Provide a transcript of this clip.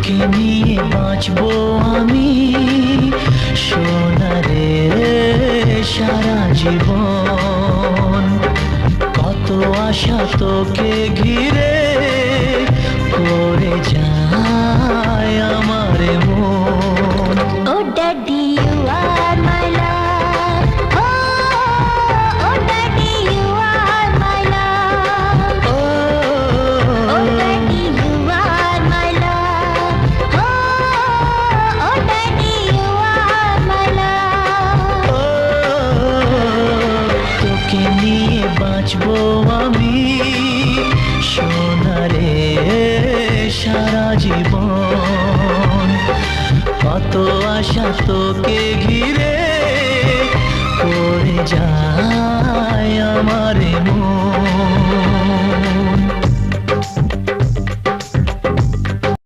তোকে নিয়ে বাঁচবো আমি। সোনারে সারা জীবন। কত আশা তোকে ঘিরে জীবন। কত আশা তোকে ঘিরে করে যায় আমার মন।